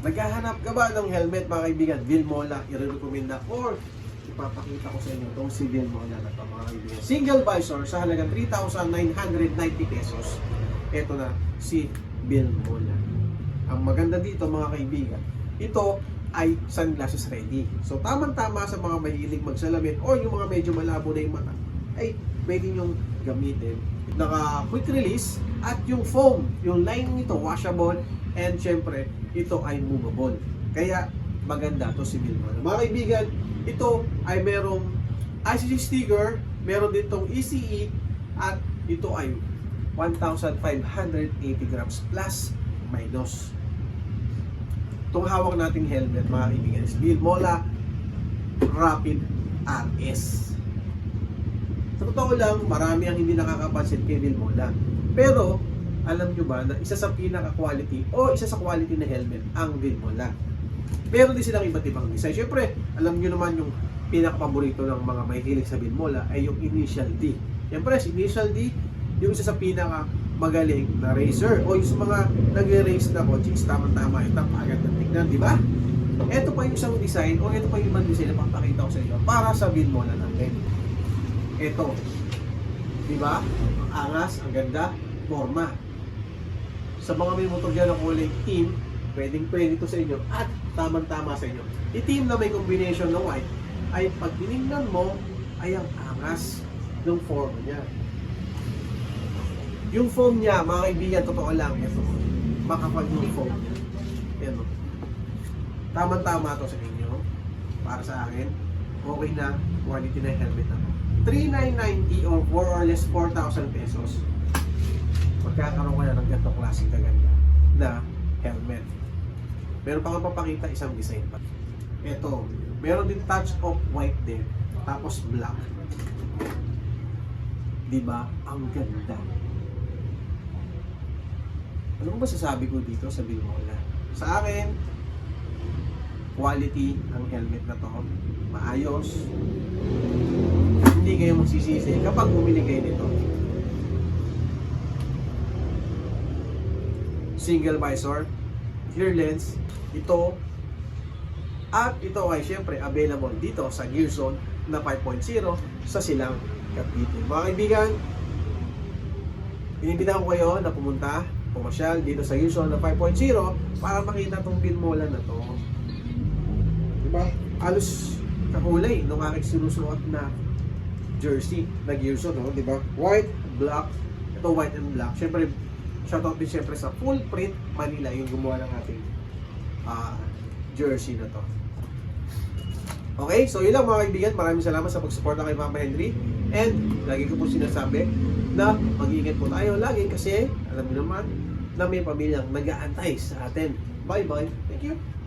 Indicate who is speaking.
Speaker 1: Naghahanap ka ba ng helmet mga kaibigan? Vilmola, i-recommend or ipapakita ko sa inyo itong si Vilmola na ito mga kaibigan. Single visor sa halagang 3,990 pesos. Ito na si Vilmola. Ang maganda dito mga kaibigan, ito ay sunglasses ready. So tamang-tama sa mga mahilig magsalamin o yung mga medyo malabo na yung mata, ay pwede nyong gamitin. Naka quick release at yung foam, yung lining nito washable and syempre ito ay movable. Kaya maganda to si Vilmon. Mga kaibigan, ito ay merong ICC sticker, meron din tong ECE at ito ay 1,580 grams plus minus. Itong hawak nating helmet mga kaibigan is Vilmola Rapid RS. Sa totoo lang, marami ang hindi nakakapansin kay Vilmola. Pero, alam nyo ba na isa sa pinaka-quality o isa sa quality na helmet ang Vilmola. Meron din silang iba't ibang design. Siyempre, alam nyo naman yung pinaka-paborito ng mga mahihilig sa Vilmola ay yung Initial D. Siyempre, si Initial D, yung isa sa pinaka magaling na racer o yung sa mga nag-race na kotse is tamang-tama ito agad ng tignan, di ba? Ito pa yung isang design o ito pa yung ibang design na papakita ko sa inyo para sa Vilmola natin. Ito. Di ba? Ang angas, ang ganda, forma. Sa mga may motor dyan na kulay team, pwedeng pwede ito sa inyo at tamang-tama sa inyo. Itim na may combination ng white ay pag tinignan mo ay ang angas ng form niya. Yung foam niya, mga kaibigan, totoo lang, ito. Makapal yung foam niya. Yan o. Tama-tama to sa inyo. Para sa akin, okay na quality na helmet na to. 3,990 or more or less 4,000 pesos. Magkakaroon ka na ng ganitong klaseng kaganda na helmet. Meron pa akong papakita isang design pa. Ito, meron din touch of white din. Tapos black. Di ba? Ang ganda. Ano ba sasabi ko dito sa Bilmola? Sa akin, quality ang helmet na to. Maayos. Hindi kayo magsisisi kapag bumili kayo nito. Single visor, clear lens, ito, at ito ay syempre available dito sa Gearzone na 5.0 sa Silang Cavite. Mga kaibigan, Inibitahan ko kayo na pumunta, pumasyal dito sa Yuson na 5.0 para makita tong Bilmola na to. Diba? Alos kakulay nung aking sinusuot na jersey na Gearson, no? diba? White, black, ito white and black. Siyempre, shoutout din siyempre sa full print Manila yung gumawa ng ating ah, jersey na to. Okay, so yun lang mga kaibigan. Maraming salamat sa pagsuporta kay Mama Henry. And lagi ko po sinasabi na mag-iingat po tayo lagi kasi alam niyo naman na may pamilyang nag-aantay sa atin. Bye-bye. Thank you.